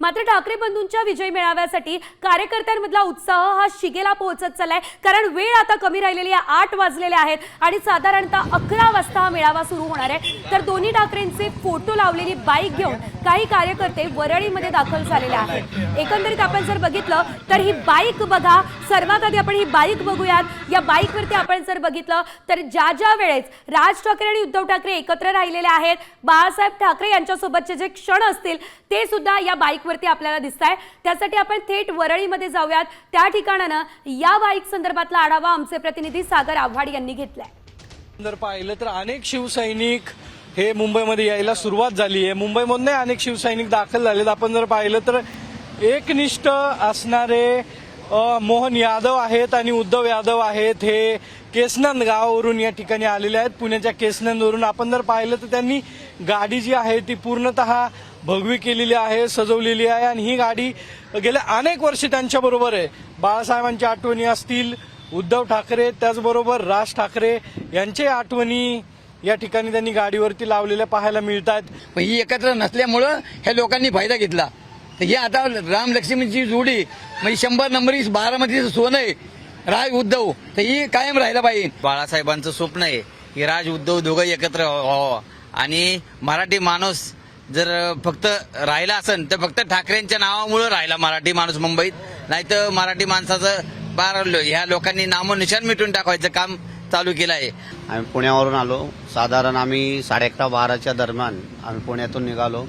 मात्र ठाकरे बंधूंच्या विजय मेळाव्यासाठी कार्यकर्त्यांमधला उत्साह हा शिगेला पोहोचत चाललाय. कारण वेळ आता कमी राहिलेली आहे आठ वाजलेले आहेत आणि साधारणतः अकरा वाजता हा मेळावा सुरू होणार आहे. तर दोन्ही ठाकरेंचे फोटो लावलेली बाईक घेऊन काही कार्यकर्ते वरळीमध्ये दाखल झालेले आहेत. एकंदरीत आपण जर बघितलं तर ही बाईक बघा सर्वात आधी आपण ही बाईक बघूयात. या बाईकवरती आपण जर बघितलं तर ज्या ज्या वेळेस राज ठाकरे आणि उद्धव ठाकरे एकत्र राहिलेले आहेत बाळासाहेब ठाकरे यांच्यासोबतचे जे क्षण असतील ते सुद्धा या बाईकवरती आपल्याला दिसत आहे त्यासाठी आपण थेट वरळीमध्ये जाऊयात. त्या ठिकाणानं या बाईक संदर्भातला आढावा आमचे प्रतिनिधी सागर आव्हाड यांनी घेतलाय. जर पाहिलं तर अनेक शिवसैनिक हे मुंबईमध्ये यायला सुरुवात झाली आहे. मुंबईमधून अनेक शिवसैनिक दाखल झालेत. आपण जर पाहिलं तर एकनिष्ठ असणारे मोहन यादव आहेत आणि उद्धव यादव आहेत. हे केसनंद गावावरून या ठिकाणी आलेले आहेत. पुण्याच्या केसनंदवरून आपण जर पाहिलं तर त्यांनी गाडी जी आहे ती पूर्णतः भगवी केलेली आहे सजवलेली आहे आणि ही गाडी गेल्या अनेक वर्ष त्यांच्याबरोबर आहे. बाळासाहेबांच्या आठवणी असतील उद्धव ठाकरे त्याचबरोबर राज ठाकरे यांच्या आठवणी या ठिकाणी त्यांनी गाडीवरती लावलेल्या पाहायला मिळत आहेत पण ही एकत्र नसल्यामुळं ह्या लोकांनी फायदा घेतला. तर हे आता राम लक्ष्मणची जोडी म्हणजे शंभर नंबरी बारामतीचं सोनं आहे राज उद्धव. तर ही कायम राहायला पाहिजे. बाळासाहेबांचं स्वप्न आहे की राज उद्धव दोघं एकत्र व्हावं. आणि मराठी माणूस जर फक्त राहिला असेल तर फक्त ठाकरेंच्या नावामुळं राहिला मराठी माणूस मुंबईत. नाही तर मराठी माणसाचं बार ह्या लोकांनी नामोनिशान मिटून टाकायचं काम चालू केलं आहे. आम्ही पुण्यावरून आलो. साधारण आम्ही साडे अकरा बाराच्या दरम्यान आम्ही पुण्यातून निघालो.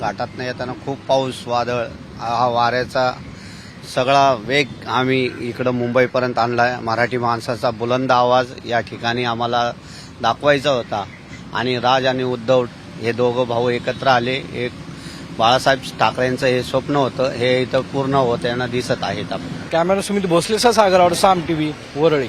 घाटातनं येताना खूप पाऊस वादळ हा वाऱ्याचा सगळा वेग आम्ही इकडं मुंबईपर्यंत आणलाय. मराठी माणसाचा बुलंद आवाज या ठिकाणी आम्हाला दाखवायचा होता. आणि राज आणि उद्धव हे दोघं भाऊ एकत्र आले. एक बाळासाहेब ठाकरेंचं हे स्वप्न होतं. हे इथं पूर्ण होताना दिसत आहेत आपण कॅमेरा सुमित भोसलेचा सागरावर साम टीव्ही वरळी.